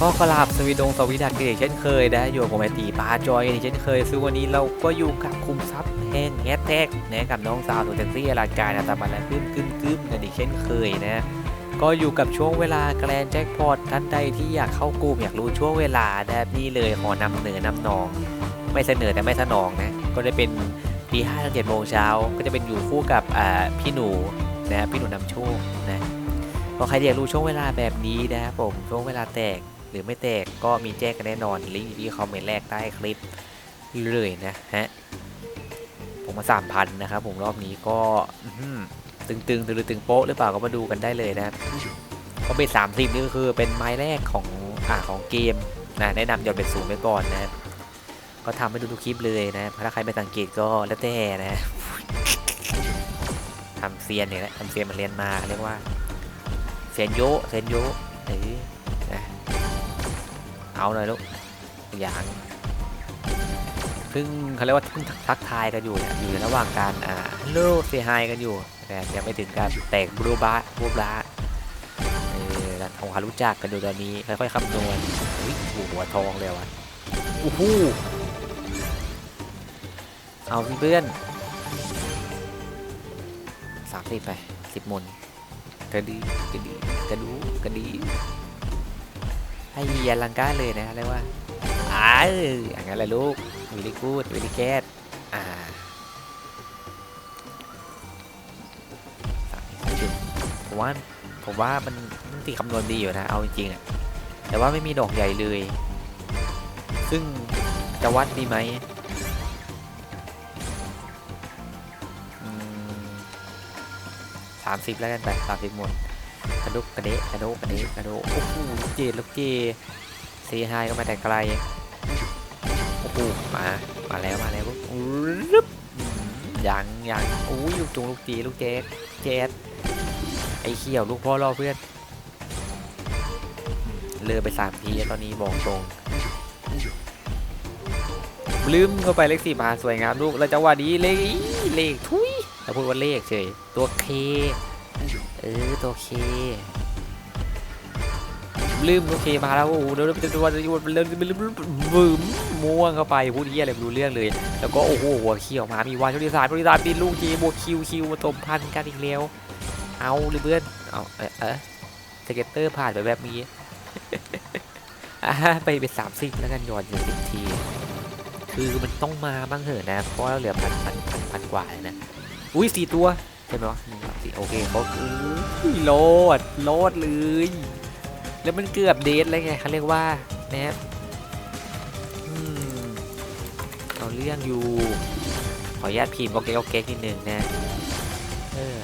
ก็กราบสวีดงสวีดักเกตเช่นเคยนะอยู่กับผมไอตีปาจอยเช่นเคยซึ่งวันนี้เราก็อยู่กับคุมทรัพย์แห่งแฮชแท็กนะกับน้องสาวตัวแท็กซี่รายการอาตามันและกึ้มกึ้มกึ้มกันอีกเช่นเคยนะก็อยู่กับช่วงเวลาแกลนแจ็คพอตท่านใดที่อยากเข้ากลุ่มอยากรู้ช่วงเวลานะนี่เลยขอนำเหนือนำนอง ไม่เสนอแต่ไม่สนองนะก็จะเป็นตีห้าถึงเจ็ดโมงเช้าก็จะเป็นอยู่คู่กับพี่หนูนะพี่หนูนำโชคนะก็ใครอยากรู้ช่วงเวลาแบบนี้นะผมช่วงเวลาแตก หรือไม่แตกก็มีแจ้งกันแน่นอนลิงก์อยู่ที่คอมเมนต์แรกใต้คลิปเลยนะฮะผมมาสามพันนะครับผมรอบนี้ก็ตึงๆตึงตึงตึงโป๊ะหรือเปล่าก็มาดูกันได้เลยนะก็เป็นสามสิบนี่ก็คือเป็นไม้แรกของอ่าของเกมนะแนะนำหยอดเป็นศูนย์ไปก่อนนะก็ทำให้ดูทุกคลิปเลยนะถ้าใครไม่สังเกตก็แล้วแต่นะทำเซียนเนี่ยแหละทำเซียนมาเรียนมาเรียกว่าเซียนโยเซียนโยเอ้ย เอาเลยลูกอย่างเพิ่งเขาเรียกว่าพึ่งทักทายกันอยู่เนี่ยอยู่ในระหว่างการอ่าโลเซียไฮกันอยู่แต่ยังไม่ถึงการแตกบลูบาบูบลาเออแล้วทำคารู้จักกันดูตอนนี้ค่อยๆคำนวณอุ้ยหัวทองเลยวะโอ้โหเอาเพื่อนสามสิบไปสิบมนกระดีกระดีกระดูกระดี ให้เยียลังก้าเลยนะเรียกว่าอ่าเอย่างนั้นแหละลูกวิลิกูดวิลิแกตอ่าสามสิบสามสิบผมว่าผมว่ามันมันตีคำนวณดีอยู่นะ เอาจริงๆอะแต่ว่าไม่มีดอกใหญ่เลย ซึ่งจะวัดดีไหมสามสิบแล้วกันไปสามสิบหมด ดกกระเดะกระโดกกระเดะกระโดกโอ้โหลูกเจดลูกเจซฮายก็มาแต่ไกลโอ้โหมามาแล้วมาแล้วรึบยังยังโอ้ยลูกจงลูกจีลูกเจดเจดไอ้เขียวลูกพ่อรอเพื่อนเลือไปสามทีตอนนี้บอกตรงลืมเข้าไปเลขสี่มาสวยงามลูกแล้วจังหวะนี้เลขอีเลขทุยแล้วพูดว่าเลขเฉยตัวเค เออตัวเคลืมตัวเคมาแล้วโอ้โหเดี๋ยวเดี๋ยวเดี๋ยวเดี๋ยวเริ่มบึ้มม่วงเข้าไปพูดเฮียอะไรไม่รู้เรื่องเลย แล้วก็โอ้โหหัวเขียวมา มีวานชนิสารชนิสารปีนลูกจีบวกคิวคิวมาตบพันกันอีกแล้ว เอาหรือเพื่อนเอาเออเออสเก็ตเตอร์ผ่านไปแบบนี้อะไปเป็นสามสิบแล้วกันหยอดอยู่สิบที คือมันต้องมาบ้างเถอะนะ เพราะเราเหลือพันพันพันพันกว่าแล้วนะ อุ้ยสี่ตัว ช่ไหมวะหนึ่งสามสี่โอเคเขาอุ้ยโลดโลดเลย แล้วมันเกือบเดทเลยไงเขาเรียกว่านะครับอืมเอาเรื่องอยู่ ขออนุญาตพิมพ์โอเคโอเคนิดหนึ่งนะเออ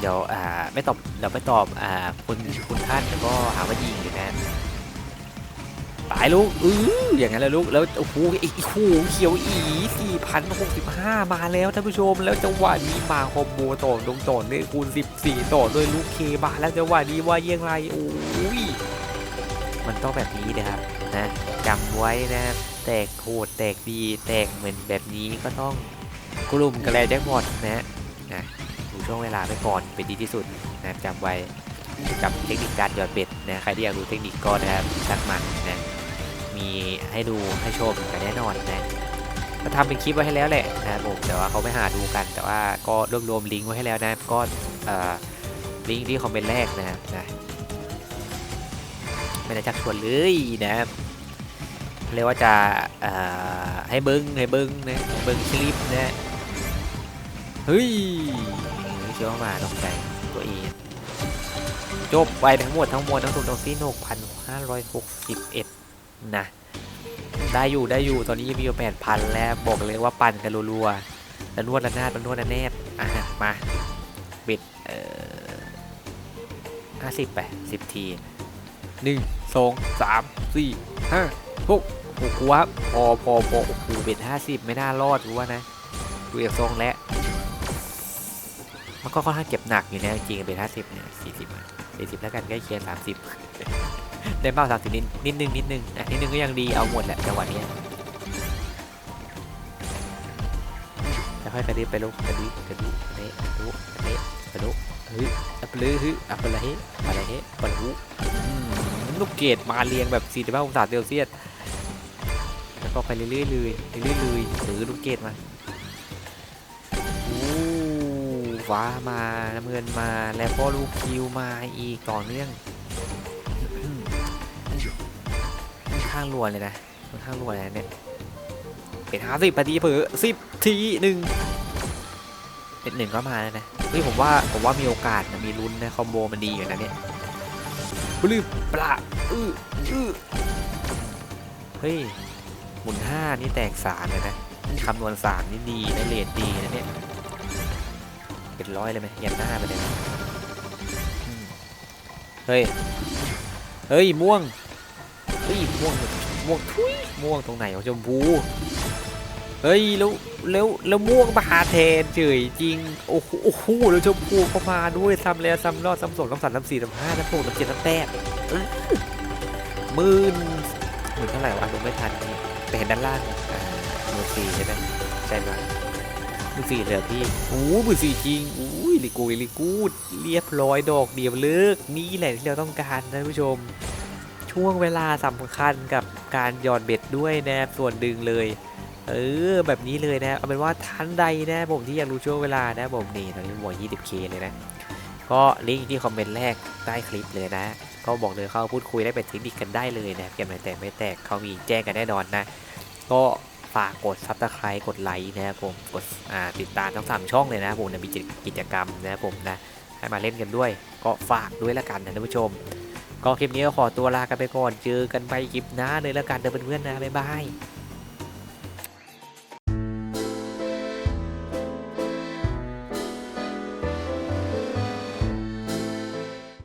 เดี๋ยวอ่าไม่ตอบเดี๋ยวไม่ตอบอ่าคุณคุณท่านก็หาว่ายิงอยู่นะายลูกอืออย่างนั้นเลยลูกแล้วโอ้โหไอ้โอ้โหเขียวอีสี่พันหกสิบห้ามาแล้วท่านผู้ชมแล้วจังหวะนี้มาคอมโบต่อตรงต่อเนี่ยคูณสิบสี่ต่อด้วยลูกเคมาแล้วจังหวะนี้ว่าเยี่ยงไรโอ้ยมันต้องแบบนี้นะครับนะจำไว้นะแตกโหดแตกดีแตกเหมือนแบบนี้ก็ต้องกลุ่มกันแลแจ็คพอตนะนะดูช่วงเวลาไปก่อนเป็นดีที่สุดนะจำไว้กับเทคนิคการหยอดเบ็ดนะใครที่อยากรู้เทคนิคก็นะครับสักมันนะ มีให้ดูให้ชมกันแน่นอนนะก็ทำเป็นคลิปไว้ให้แล้วแหละนะครับผมแต่ว่าเขาไม่หาดูกัน แต่ว่าก็รวบรวมลิงก์ไว้ให้แล้วนะก็ลิงก์ที่คอมเมนต์แรกนะครับนะไม่ได้ชักชวนเลยนะครับเรียกว่าจะให้เบิ้งให้เบิ้งนะเบิ้งคลิปนะเฮ้ยเชื่อมาตกใจตัวเองจบไปทั้งหมดทั้งมวลทั้งทุนทั้งสิ้น6,561 นะได้อยู่ได้อยู่ตอนนี้มีอยู่8,000แล้วบอกเลยว่าปั่นกันรัวๆแล้วนวดระนาดมันนวดระแนดอะมาบิดเอ่อ50ไป10ที1สองสามสี่ห้าหกหกว่าพอพอพอโอ้โหเบ็ดห้าสิบไม่น่ารอดกูว่านะดูจากทรงแล้วมันก็ค่อนข้างเก็บหนักอยู่นะจริงๆเบ็ดห้าสิบเนี่ยสี่สิบสี่สิบแล้วกันใกล้เคียงสามสิบ ได้เป้าสามสิบนิดนิดนึงนิดนึงอะนิดนึงก็ยังดีเอาหมดแหละจังหวะนี้ยแล้วค่อยกระดิบไปลูกกระดิบกระดิกระเดะกระดุกระเดะกระดุเฮ้ยอัปเลยเฮ้ยอัปอะไรเฮ้ยอะไรเฮ้ยปะลุอืมลูกเกดมาเรียงแบบสี่สิบห้าองศาเซลเซียสแล้วก็ไปเรื่อยๆเลยเรื่อยๆเลยหรือลูกเกดมาฟ้ามาน้ำเงินมาแล้วก็ลูกคิวมาอีกต่อเนื่อง ข้างรวนเลยนะค่อนข้างรวนเลยนะเนี่ยเป็นห้าสิบนาทีเผลอสิบทีหนึ่งเป็นหนึ่งก็มาแล้วนะเฮ้ยผมว่าผมว่ามีโอกาสนะมีลุ้นนะคอมโบมันดีอยู่นะเนี่ยปลื้มปลาอื้ออื้อเฮ้ยหมุนห้านี่แตกสามเลยนะคำนวณสามนี่ดีนะเลทดีนะเนี่ยเป็นร้อยเลยไหมยันหน้าไปเลยเฮ้ย เฮ้ยม่วง เฮ้ยม่วงม่วงทุยม่วงตรงไหนของชมพูเฮ้ยแล้วแล้วแล้วม่วงมาหาแทนเฉยจริงโอ้โหโอ้โหแล้วชมพูก็มาด้วยซ้ำแล้วซ้ำรอดซ้ำสองซ้ำสามซ้ำสี่ซ้ำห้าซ้ำหกซ้ำเจ็ดซ้ำแปดอื้อหมื่นหมื่นเท่าไหร่วะดูไม่ทันนี่แต่เห็นด้านล่างอ่าหมื่นสี่ใช่ไหมใช่ไหมหมื่นสี่เหลือพี่โอ้หมื่นสี่จริงอุ้ยลิกูลิกูดเรียบร้อยดอกเดียวเลิกนี่แหละที่เราต้องการนะท่านผู้ชม ช่วงเวลาสำคัญกับการหยอดเบ็ดด้วยนะครับส่วนดึงเลย เออแบบนี้เลยนะเอาเป็นว่าท่านใดนะผมที่อยากรู้ช่วงเวลานะผมนี่ตอนนี้หมด 20k เลยนะก็ลิงก์ที่คอมเมนต์แรกใต้คลิปเลยนะ ก็บอกเลยเข้าพูดคุยได้เป็นเทคนิคกันได้เลยนะเกมไหนแตกไม่แตกเขามีแจ้งกันแน่นอนนะ ก็ฝากกดซับสไคร b ์กดไลค์นะครับผมกดติดตามทั้งสามช่องเลยนะผมนะมีกิจกรรมนะครับผมนะให้มาเล่นกันด้วย ก็ฝากด้วยละกันนะท่านผู้ชม ก็คลิปนี้ก็ขอตัวลากันไปก่อนเจอกันไปคลิปหน้าเลยแล้วกันเดี๋ยวเพื่อนๆนะบ๊ายบาย